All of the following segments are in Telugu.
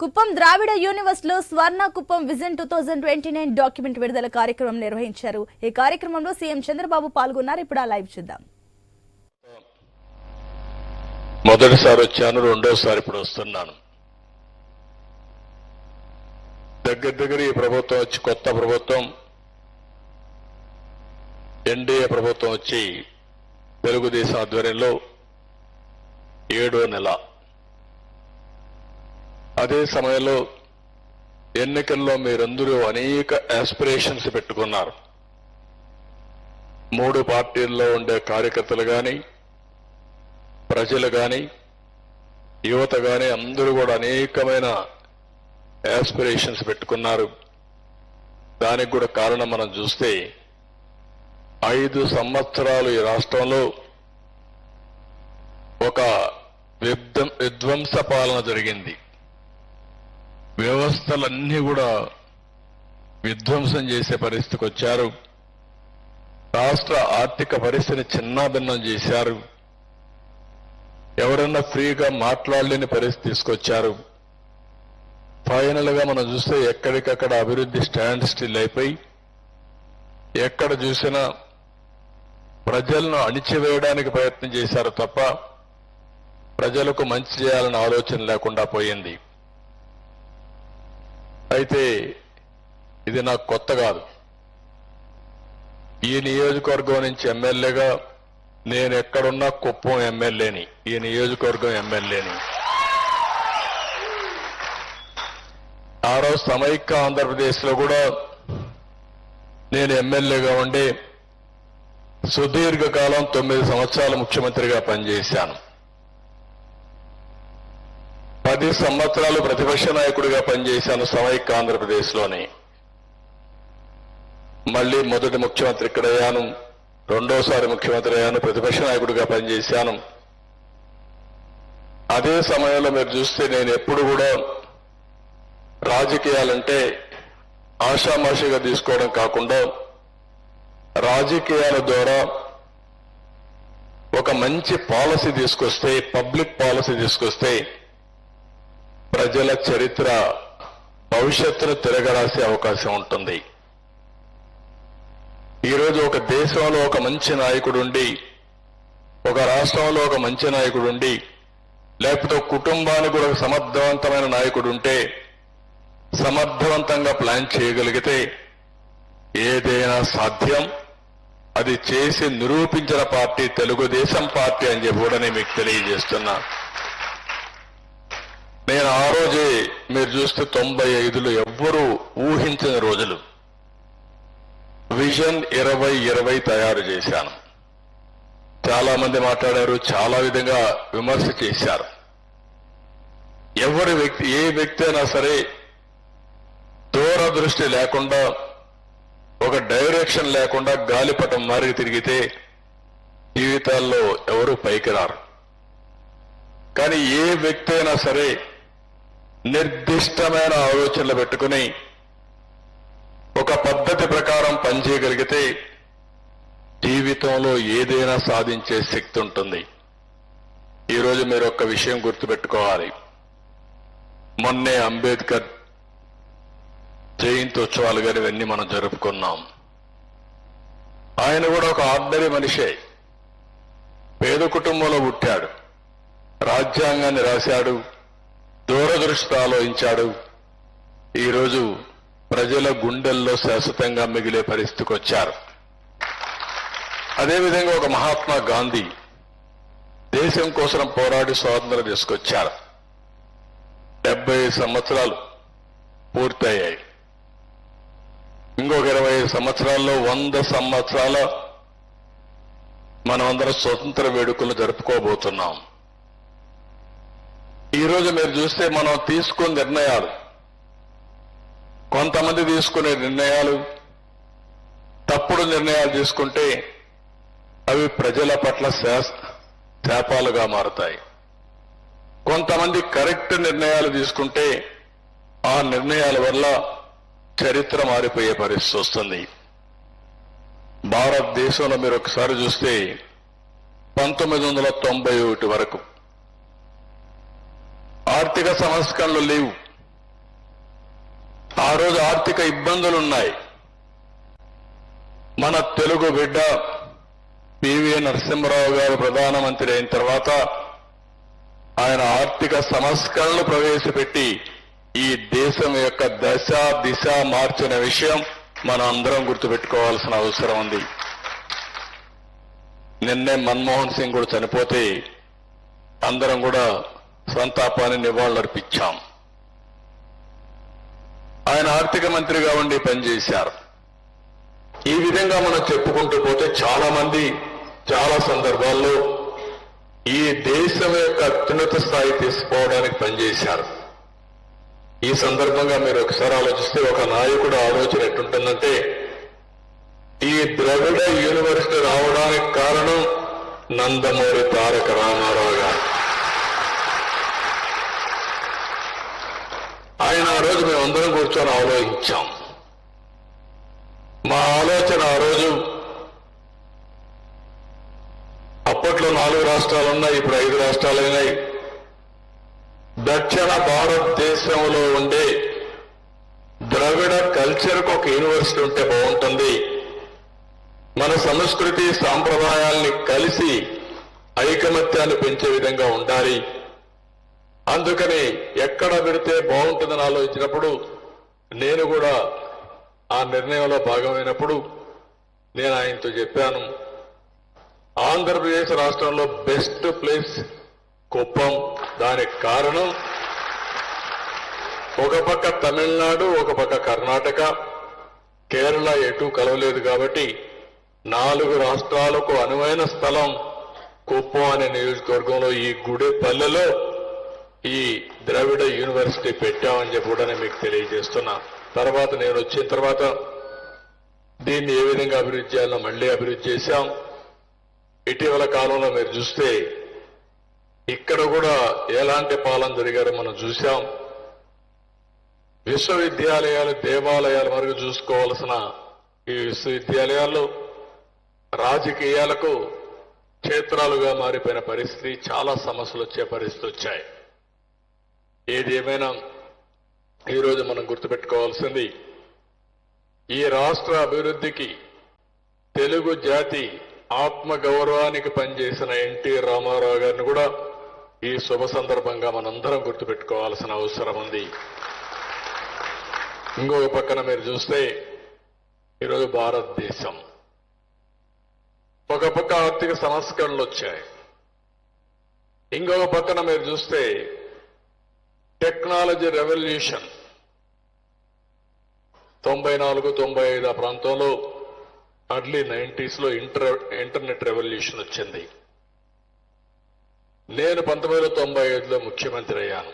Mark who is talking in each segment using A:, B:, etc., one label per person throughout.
A: కుప్పం ద్రావిడ యూనివర్సిటీలో Swarna Kuppam vision two thousand twenty nine document విడుదల కార్యక్రమం నిర్వహించారు. ఈ కార్యక్రమంలో సీఎం చంద్రబాబు పాల్గొన్నారు. ఇప్పుడు ఆ లైవ్ చూద్దాం.
B: మొదటిసారి వచ్చాను రెండోసారి ఇప్పుడు వస్తున్నాను. దగ్గర దగ్గర ఈ ప్రభుత్వం వచ్చి కొత్త ప్రభుత్వం ఎన్డీఏ ప్రభుత్వం వచ్చి తెలుగుదేశం ఆధ్వర్యంలో ఏడో నెల అదే సమయంలో ఎన్నికల్లో మీరందరూ అనేక యాస్పిరేషన్స్ పెట్టుకున్నారు. మూడు పార్టీల్లో ఉండే కార్యకర్తలు కానీ ప్రజలు కానీ యువత కానీ అందరూ కూడా అనేకమైన యాస్పిరేషన్స్ పెట్టుకున్నారు. దానికి కూడా కారణం మనం చూస్తే ఐదు సంవత్సరాలు ఈ రాష్ట్రంలో ఒక విధ్వం విధ్వంస పాలన జరిగింది. వ్యవస్థలన్నీ కూడా విధ్వంసం చేసే పరిస్థితికి వచ్చారు. రాష్ట్ర ఆర్థిక పరిస్థితిని చిన్నాభిన్నం చేశారు. ఎవరన్నా ఫ్రీగా మాట్లాడలేని పరిస్థితి తీసుకొచ్చారు. ఫైనల్గా మనం చూస్తే ఎక్కడికక్కడ అభివృద్ధి స్టాండ్ స్టిల్ అయిపోయి ఎక్కడ చూసినా ప్రజలను అణిచివేయడానికి ప్రయత్నం చేశారు తప్ప ప్రజలకు మంచి చేయాలనే ఆలోచన లేకుండా పోయింది. అయితే ఇది నాకు కొత్త కాదు. ఈ నియోజకవర్గం నుంచి ఎమ్మెల్యేగా నేను ఎక్కడున్నా కుప్పం ఎమ్మెల్యేని. ఈ నియోజకవర్గం ఎమ్మెల్యేని. ఆ రోజు సమైక్య ఆంధ్రప్రదేశ్లో కూడా నేను ఎమ్మెల్యేగా ఉండి సుదీర్ఘకాలం తొమ్మిది సంవత్సరాలు ముఖ్యమంత్రిగా పనిచేశాను. పది సంవత్సరాలు ప్రతిపక్ష నాయకుడిగా పనిచేశాను సమైక్య ఆంధ్రప్రదేశ్లోని. మళ్ళీ మొదటి ముఖ్యమంత్రి ఇక్కడయ్యాను రెండోసారి ముఖ్యమంత్రి అయ్యాను ప్రతిపక్ష నాయకుడిగా పనిచేశాను. అదే సమయంలో మీరు చూస్తే నేను ఎప్పుడు కూడా రాజకీయాలంటే ఆషామాషిగా తీసుకోవడం కాకుండా రాజకీయాల ద్వారా ఒక మంచి పాలసీ తీసుకొస్తే పబ్లిక్ పాలసీ తీసుకొస్తే ప్రజల చరిత్ర భవిష్యత్తును తిరగరాసే అవకాశం ఉంటుంది. ఈరోజు ఒక దేశంలో ఒక మంచి నాయకుడు ఉండి ఒక రాష్ట్రంలో ఒక మంచి నాయకుడు ఉండి లేకపోతే కుటుంబానికి కూడా ఒక సమర్థవంతమైన నాయకుడు ఉంటే సమర్థవంతంగా ప్లాన్ చేయగలిగితే ఏదైనా సాధ్యం. అది చేసి నిరూపించిన పార్టీ తెలుగుదేశం పార్టీ అని చెప్పి కూడా నేను మీకు తెలియజేస్తున్నా. నేను ఆ రోజే మీరు చూస్తే తొంభై ఐదులో ఎవ్వరూ ఊహించిన రోజులు. విజన్ ఇరవై ఇరవై తయారు చేశాను. చాలా మంది మాట్లాడారు చాలా విధంగా విమర్శ చేశారు. ఎవరి వ్యక్తి ఏ వ్యక్తి అయినా సరే దూరదృష్టి లేకుండా ఒక డైరెక్షన్ లేకుండా గాలిపటం మారి తిరిగితే జీవితాల్లో ఎవరు పైకి రారు. కానీ ఏ వ్యక్తి అయినా సరే నిర్దిష్టమైన ఆలోచనలు పెట్టుకుని ఒక పద్ధతి ప్రకారం పనిచేయగలిగితే జీవితంలో ఏదైనా సాధించే శక్తి ఉంటుంది. ఈరోజు మీరు ఒక విషయం గుర్తుపెట్టుకోవాలి. మొన్నే అంబేద్కర్ జయంతి ఉత్సవాలు కానీ ఇవన్నీ మనం జరుపుకున్నాం. ఆయన కూడా ఒక ఆర్డినరీ మనిషే. పేద కుటుంబంలో పుట్టాడు. రాజ్యాంగాన్ని రాశాడు. దూరదృష్టి ఆలోచించాడు ఈరోజు ప్రజల గుండెల్లో శాశ్వతంగా మిగిలే పరిస్థితికి వచ్చారు. అదేవిధంగా ఒక మహాత్మా గాంధీ దేశం కోసం పోరాడి స్వాతంత్రం తీసుకొచ్చారు. డెబ్బై సంవత్సరాలు పూర్తయ్యాయి. ఇంకొక ఇరవై సంవత్సరాల్లో వంద సంవత్సరాల మనమందరం స్వతంత్ర వేడుకలు జరుపుకోబోతున్నాం. ఈరోజు మీరు చూస్తే మనం తీసుకున్న నిర్ణయాలు. కొంతమంది తీసుకునే నిర్ణయాలు తప్పుడు నిర్ణయాలు తీసుకుంటే అవి ప్రజల పట్ల శాపాలుగా మారుతాయి. కొంతమంది కరెక్ట్ నిర్ణయాలు తీసుకుంటే ఆ నిర్ణయాల వల్ల చరిత్ర మారిపోయే పరిస్థితి వస్తుంది. భారతదేశంలో మీరు ఒకసారి చూస్తే పంతొమ్మిది వందల తొంభై ఒకటి వరకు ఆర్థిక సంస్కరణలు లేవు. ఆ రోజు ఆర్థిక ఇబ్బందులున్నాయి. మన తెలుగు బిడ్డ పివి నరసింహరావు గారు ప్రధానమంత్రి అయిన తర్వాత ఆయన ఆర్థిక సంస్కరణలు ప్రవేశపెట్టి ఈ దేశం యొక్క దశ దిశ మార్చిన విషయం మనం అందరం గుర్తుపెట్టుకోవాల్సిన అవసరం ఉంది. నిన్నే మన్మోహన్ సింగ్ కూడా చనిపోతే అందరం కూడా సంతాపాన్ని నివాళులర్పించాం. ఆయన ఆర్థిక మంత్రిగా ఉండి పనిచేశారు. ఈ విధంగా మనం చెప్పుకుంటూ పోతే చాలా మంది చాలా సందర్భాల్లో ఈ దేశం యొక్క అత్యున్నత స్థాయి తీసుకోవడానికి పనిచేశారు. ఈ సందర్భంగా మీరు ఒకసారి ఆలోచిస్తే ఒక నాయకుడు ఆలోచన ఎట్టుంటుందంటే ఈ ద్రవిడ యూనివర్సిటీ రావడానికి కారణం నందమూరి తారక రామారావు గారు. ఆయన ఆ రోజు మేము అందరం కూర్చొని ఆలోచించాం. మా ఆలోచన ఆ రోజు అప్పట్లో నాలుగు రాష్ట్రాలు ఉన్నాయి ఇప్పుడు ఐదు రాష్ట్రాలు అయినాయి. దక్షిణ భారతదేశంలో ఉండే ద్రవిడ కల్చర్కు ఒక యూనివర్సిటీ ఉంటే బాగుంటుంది. మన సంస్కృతి సాంప్రదాయాల్ని కలిసి ఐకమత్యాన్ని పెంచే విధంగా ఉండాలి. అందుకని ఎక్కడ పెడితే బాగుంటుందని ఆలోచించినప్పుడు నేను కూడా ఆ నిర్ణయంలో భాగమైనప్పుడు నేను ఆయనతో చెప్పాను. ఆంధ్రప్రదేశ్ రాష్ట్రంలో బెస్ట్ ప్లేస్ కుప్పం. దానికి కారణం ఒక పక్క తమిళనాడు ఒక పక్క కర్ణాటక. కేరళ ఎటు కలవలేదు కాబట్టి నాలుగు రాష్ట్రాలకు అనువైన స్థలం కుప్పం అనే నియోజకవర్గంలో ఈ గుడి పల్లెలో ఈ ద్రవిడ యూనివర్సిటీ పెట్టామని చెప్పి కూడా నేను మీకు తెలియజేస్తున్నా. తర్వాత నేను వచ్చిన తర్వాత దీన్ని ఏ విధంగా అభివృద్ధి చేయాలో మళ్ళీ అభివృద్ధి చేశాం. ఇటీవల కాలంలో మీరు చూస్తే ఇక్కడ కూడా ఎలాంటి పాలన జరిగారో మనం చూశాం. విశ్వవిద్యాలయాలు దేవాలయాల వరకు చూసుకోవాల్సిన ఈ విశ్వవిద్యాలయాలు రాజకీయాలకు క్షేత్రాలుగా మారిపోయిన పరిస్థితి చాలా సమస్యలు వచ్చే పరిస్థితి వచ్చాయి. ఏది ఏమైనా ఈరోజు మనం గుర్తుపెట్టుకోవాల్సింది ఈ రాష్ట్ర అభివృద్ధికి తెలుగు జాతి ఆత్మ గౌరవానికి పనిచేసిన ఎన్టీ రామారావు గారిని కూడా ఈ శుభ సందర్భంగా మనందరం గుర్తుపెట్టుకోవాల్సిన అవసరం ఉంది. ఇంకొక పక్కన మీరు చూస్తే ఈరోజు భారతదేశం. ఒక పక్క ఆర్థిక సంస్కరణలు వచ్చాయి. ఇంకొక పక్కన మీరు చూస్తే టెక్నాలజీ రెవల్యూషన్. తొంభై నాలుగు తొంభై ఐదు ఆ ప్రాంతంలో అర్లీ నైంటీస్లో ఇంటర్ ఇంటర్నెట్ రెవల్యూషన్ వచ్చింది. నేను పంతొమ్మిది వందల తొంభై ఐదులో ముఖ్యమంత్రి అయ్యాను.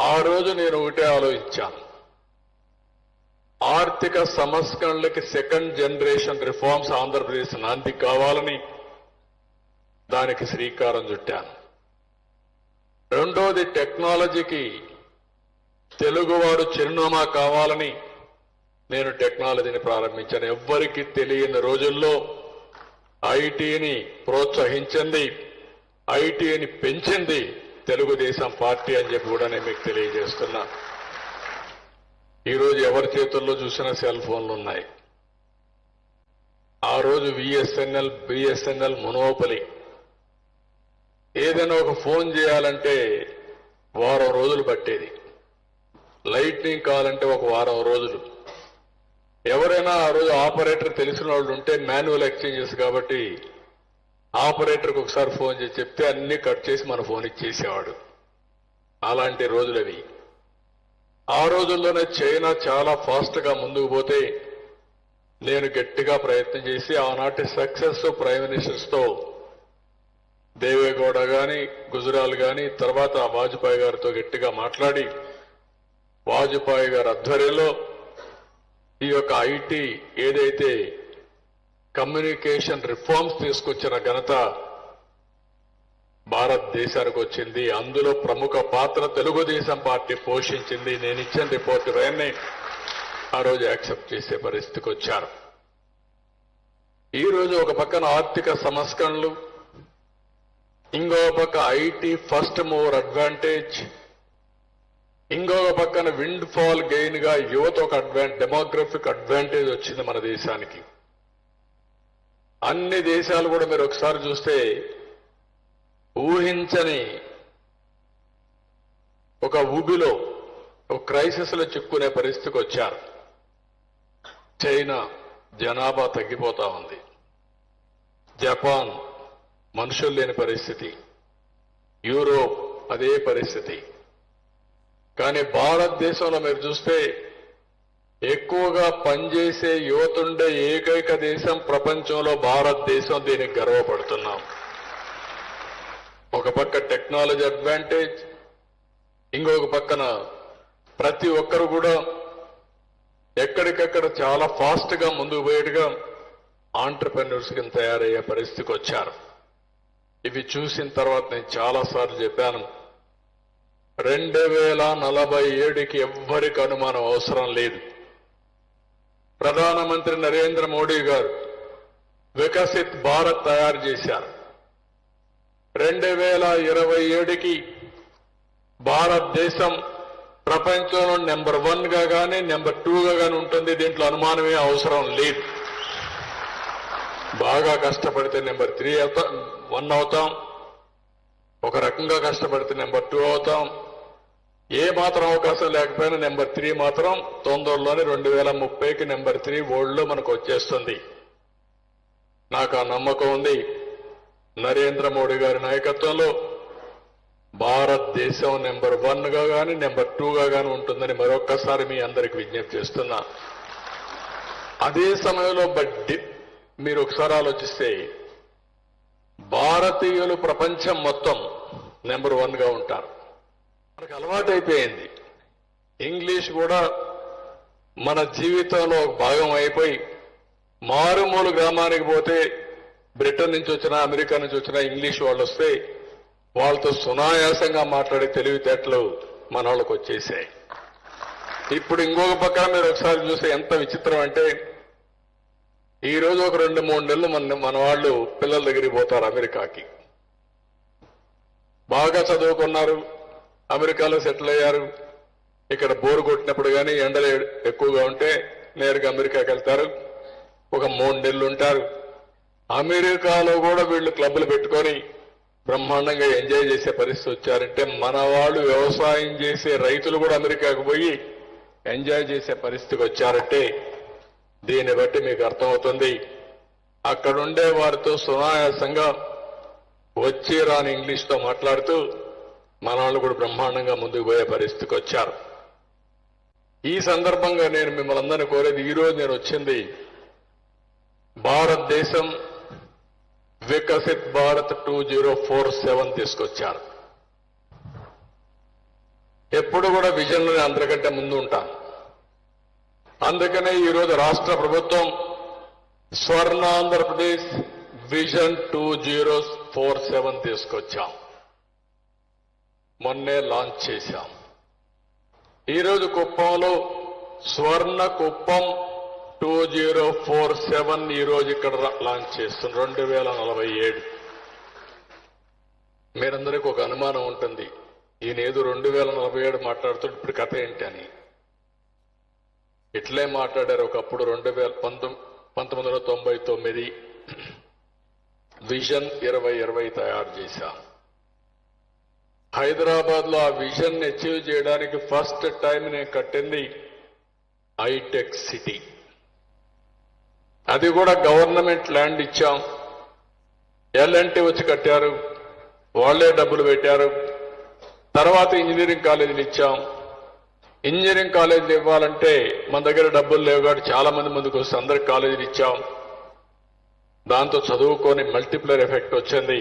B: ఆ రోజు నేను ఒకటే ఆలోచించాను. ఆర్థిక సంస్కరణలకి సెకండ్ జనరేషన్ రిఫార్మ్స్ ఆంధ్రప్రదేశ్ నాంది కావాలని దానికి శ్రీకారం చుట్టాను. రెండోది టెక్నాలజీకి తెలుగువాడు చిరునామా కావాలని నేను టెక్నాలజీని ప్రారంభించాను. ఎవ్వరికి తెలియని రోజుల్లో ఐటీని ప్రోత్సహించింది ఐటీని పెంచింది తెలుగుదేశం పార్టీ అని చెప్పి కూడా నేను మీకు తెలియజేస్తున్నా. ఈరోజు ఎవరి చేతుల్లో చూసినా సెల్ ఫోన్లు ఉన్నాయి. ఆ రోజు విఎస్ఎన్ఎల్ బిఎస్ఎన్ఎల్ మొనోపలి ఏదైనా ఒక ఫోన్ చేయాలంటే వారం రోజులు పట్టేది. లైట్నింగ్ కావాలంటే ఒక వారం రోజులు. ఎవరైనా ఆ రోజు ఆపరేటర్ తెలిసిన వాళ్ళు ఉంటే మాన్యువల్ ఎక్స్చేంజెస్ కాబట్టి ఆపరేటర్కి ఒకసారి ఫోన్ చేసి చెప్తే అన్ని కట్ చేసి మన ఫోన్ ఇచ్చేసేవాడు. అలాంటి రోజులు అవి. ఆ రోజుల్లోనే చైనా చాలా ఫాస్ట్గా ముందుకు పోతే నేను గట్టిగా ప్రయత్నం చేసి ఆనాటి సక్సెస్ ప్రైమ్ మినిస్టర్స్తో దేవేగౌడ గాని గుజరాల్ గాని తర్వాత వాజ్పేయి గారితో గట్టిగా మాట్లాడి వాజ్పేయి గారి ఆధ్వర్యంలో ఈ యొక్క ఐటీ ఏదైతే కమ్యూనికేషన్ రిఫార్మ్స్ తీసుకొచ్చిన ఘనత భారతదేశానికి వచ్చింది అందులో ప్రముఖ పాత్ర తెలుగుదేశం పార్టీ పోషించింది. నేను ఇచ్చిన రిపోర్ట్ రాయన్ని ఆ రోజు యాక్సెప్ట్ చేసే పరిస్థితికి వచ్చారు ఈ రోజు ఒక పక్కన ఆర్థిక సంస్కరణలు ఇంకో పక్క ఐటీ ఫస్ట్ మూవర్ అడ్వాంటేజ్. ఇంకొక పక్కన విండ్ ఫాల్ గెయిన్గా యువత ఒక అడ్వాన్ డెమోగ్రఫిక్ అడ్వాంటేజ్ వచ్చింది మన దేశానికి. అన్ని దేశాలు కూడా మీరు ఒకసారి చూస్తే ఊహించని ఒక ఊబిలో ఒక క్రైసిస్లో చిక్కునే పరిస్థితికి వచ్చారు. చైనా జనాభా తగ్గిపోతా ఉంది. జపాన్ మనుషులు లేని పరిస్థితి. యూరోప్ అదే పరిస్థితి. కానీ భారతదేశంలో మీరు చూస్తే ఎక్కువగా పనిచేసే యువతుండే ఏకైక దేశం ప్రపంచంలో భారతదేశం దీనికి గర్వపడుతున్నాం. ఒక పక్క టెక్నాలజీ అడ్వాంటేజ్ ఇంకొక పక్కన ప్రతి ఒక్కరు కూడా ఎక్కడికక్కడ చాలా ఫాస్ట్గా ముందుకు పోయేట్టుగా ఆంటర్ప్రెన్యూర్స్ కింద తయారయ్యే పరిస్థితికి వచ్చారు. ఇవి చూసిన తర్వాత నేను చాలా సార్లు చెప్పాను. రెండు వేల నలభై ఏడుకి ఎవ్వరికి అనుమానం అవసరం లేదు. ప్రధానమంత్రి నరేంద్ర మోడీ గారు వికసిత్ భారత్ తయారు చేశారు. రెండు వేల ఇరవై ఏడుకి భారతదేశం ప్రపంచంలో నెంబర్ వన్గా కానీ నెంబర్ టూగా కానీ ఉంటుంది. దీంట్లో అనుమానమే అవసరం లేదు. బాగా కష్టపడితే నెంబర్ త్రీ అవుతాం వన్ అవుతాం. ఒక రకంగా కష్టపడితే నెంబర్ టూ అవుతాం. ఏ మాత్రం అవకాశం లేకపోయినా నెంబర్ త్రీ మాత్రం తొందరలోనే రెండు వేల ముప్పైకి నెంబర్ త్రీ వరల్డ్ మనకు వచ్చేస్తుంది. నాకు ఆ నమ్మకం ఉంది. నరేంద్ర మోడీ గారి నాయకత్వంలో భారతదేశం నెంబర్ వన్గా కానీ నెంబర్ టూగా కానీ ఉంటుందని మరొక్కసారి మీ అందరికి విజ్ఞప్తి చేస్తున్నా. అదే సమయంలో బడ్డి మీరు ఒకసారి ఆలోచిస్తే భారతీయులు ప్రపంచం మొత్తం నెంబర్ వన్గా ఉంటారు. మనకు అలవాటైపోయింది ఇంగ్లీష్ కూడా మన జీవితంలో ఒక భాగం అయిపోయి మారుమూల గ్రామానికి పోతే బ్రిటన్ నుంచి వచ్చినా అమెరికా నుంచి వచ్చినా ఇంగ్లీష్ వాళ్ళు వస్తే వాళ్ళతో సునాయాసంగా మాట్లాడే తెలివితేటలు మన వాళ్ళకు వచ్చేసాయి. ఇప్పుడు ఇంకొక పక్కన మీరు ఒకసారి చూస్తే ఎంత విచిత్రం అంటే ఈ రోజు ఒక రెండు మూడు నెలలు మన మన వాళ్ళు పిల్లల దగ్గరికి పోతారు అమెరికాకి. బాగా చదువుకున్నారు అమెరికాలో సెటిల్ అయ్యారు. ఇక్కడ బోరు కొట్టినప్పుడు కానీ ఎండలు ఎక్కువగా ఉంటే నేరుగా అమెరికాకి వెళ్తారు. ఒక మూడు నెలలు ఉంటారు. అమెరికాలో కూడా వీళ్ళు క్లబ్లు పెట్టుకొని బ్రహ్మాండంగా ఎంజాయ్ చేసే పరిస్థితి వచ్చారంటే మన వాళ్ళు వ్యవసాయం చేసే రైతులు కూడా అమెరికాకు పోయి ఎంజాయ్ చేసే పరిస్థితికి వచ్చారంటే దీన్ని బట్టి మీకు అర్థమవుతుంది. అక్కడుండే వారితో సునాయాసంగా వచ్చి రాని ఇంగ్లీష్తో మాట్లాడుతూ మన కూడా బ్రహ్మాండంగా ముందుకు పోయే పరిస్థితికి వచ్చారు. ఈ సందర్భంగా నేను మిమ్మల్ని అందరినీ కోరేది ఈరోజు నేను వచ్చింది భారతదేశం Viksit Bharat two zero four seven తీసుకొచ్చారు. ఎప్పుడు కూడా విజన్లో అందరికంటే ముందు ఉంటాను. అందుకనే ఈరోజు రాష్ట్ర ప్రభుత్వం Swarna Andhra Pradesh vision two zero four seven తీసుకొచ్చాం. మొన్నే లాంచ్ చేశాం. ఈరోజు కుప్పంలో Swarna Kuppam two zero four seven ఈరోజు ఇక్కడ లాంచ్ చేస్తుంది రెండు వేల నలభై ఏడు. మీరందరికీ ఒక అనుమానం ఉంటుంది. ఈయన ఏదో రెండు వేల నలభై ఏడు మాట్లాడుతూ ఇప్పుడు కథ ఏంటి అని. ఇట్లే మాట్లాడారు ఒకప్పుడు రెండు వేల పంతొమ్మిది పంతొమ్మిది వందల తొంభై తొమ్మిది. విజన్ ఇరవై ఇరవై తయారు చేశాం హైదరాబాద్లో ఆ విజన్ అచీవ్ చేయడానికి ఫస్ట్ టైం నేను కట్టింది హైటెక్ సిటీ. అది కూడా గవర్నమెంట్ ల్యాండ్ ఇచ్చాం. ఎల్ఎన్టీ వచ్చి కట్టారు. వాళ్ళే డబ్బులు పెట్టారు. తర్వాత ఇంజనీరింగ్ కాలేజీలు ఇచ్చాం. ఇంజనీరింగ్ కాలేజీలు ఇవ్వాలంటే మన దగ్గర డబ్బులు లేవు కాబట్టి చాలా మంది ముందుకు వస్తే అందరికి కాలేజీలు ఇచ్చాం. దాంతో చదువుకొని మల్టిప్లర్ ఎఫెక్ట్ వచ్చింది.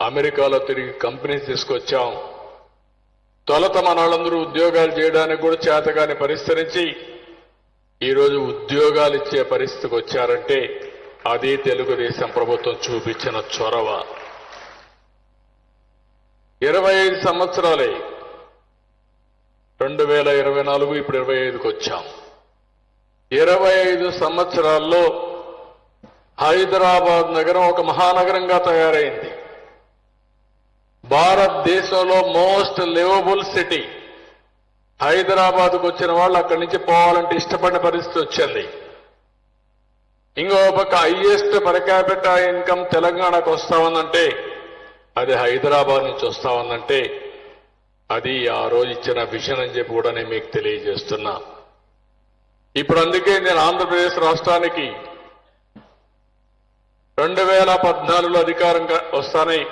B: అమెరికాలో తిరిగి కంపెనీస్ తీసుకొచ్చాం. తొలత మన వాళ్ళందరూ ఉద్యోగాలు చేయడానికి కూడా చేతగాని పరిస్థితి ఈరోజు ఉద్యోగాలు ఇచ్చే పరిస్థితికి వచ్చారంటే అది తెలుగుదేశం ప్రభుత్వం చూపించిన చొరవ. ఇరవై ఐదు సంవత్సరాలే రెండు వేల ఇరవై నాలుగు ఇప్పుడు ఇరవై ఐదుకి వచ్చాం. ఇరవై ఐదు సంవత్సరాల్లో హైదరాబాద్ నగరం ఒక మహానగరంగా తయారైంది. భారతదేశంలో మోస్ట్ లివబుల్ సిటీ. హైదరాబాద్కు వచ్చిన వాళ్ళు అక్కడి నుంచి పోవాలంటే ఇష్టపడిన పరిస్థితి వచ్చింది. ఇంకో పక్క హైయెస్ట్ పర్ ఇన్కమ్ తెలంగాణకు వస్తా ఉందంటే అది హైదరాబాద్ నుంచి వస్తా ఉందంటే అది ఆ రోజు ఇచ్చిన విషయం అని చెప్పి కూడా నేను మీకు తెలియజేస్తున్నా. ఇప్పుడు అందుకే నేను ఆంధ్రప్రదేశ్ రాష్ట్రానికి రెండు వేల పద్నాలుగులో అధికారంగా వస్తానని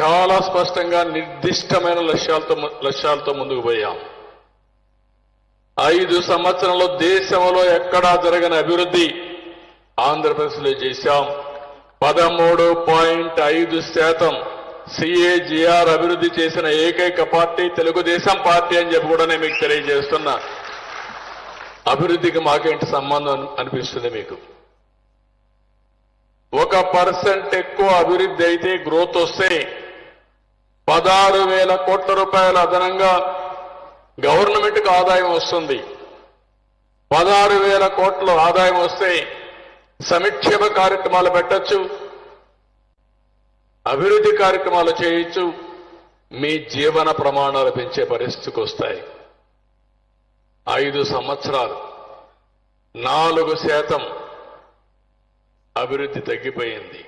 B: చాలా స్పష్టంగా నిర్దిష్టమైన లక్ష్యాలతో లక్ష్యాలతో ముందుకు పోయాం. ఐదు సంవత్సరంలో దేశంలో ఎక్కడా జరగని అభివృద్ధి ఆంధ్రప్రదేశ్లో చేశాం. పదమూడు పాయింట్ ఐదు శాతం సిఏజిఆర్ అభివృద్ధి చేసిన ఏకైక పార్టీ తెలుగుదేశం పార్టీ అని చెప్పి కూడా నేను మీకు తెలియజేస్తున్నా. అభివృద్ధికి మాకేంటి సంబంధం అనిపిస్తుంది మీకు? ఒక పర్సెంట్ ఎక్కువ అభివృద్ధి అయితే గ్రోత్ వస్తే పదహారు వేల కోట్ల రూపాయల అదనంగా గవర్నమెంట్కు ఆదాయం వస్తుంది. పదహారు వేల కోట్ల ఆదాయం వస్తే సంక్షేమ కార్యక్రమాలు పెట్టొచ్చు. అభివృద్ధి కార్యక్రమాలు చేయొచ్చు మీ జీవన ప్రమాణాలు పెంచే పరిస్థితికి వస్తాయి. ఐదు సంవత్సరాలు నాలుగు శాతం అభివృద్ధి తగ్గిపోయింది.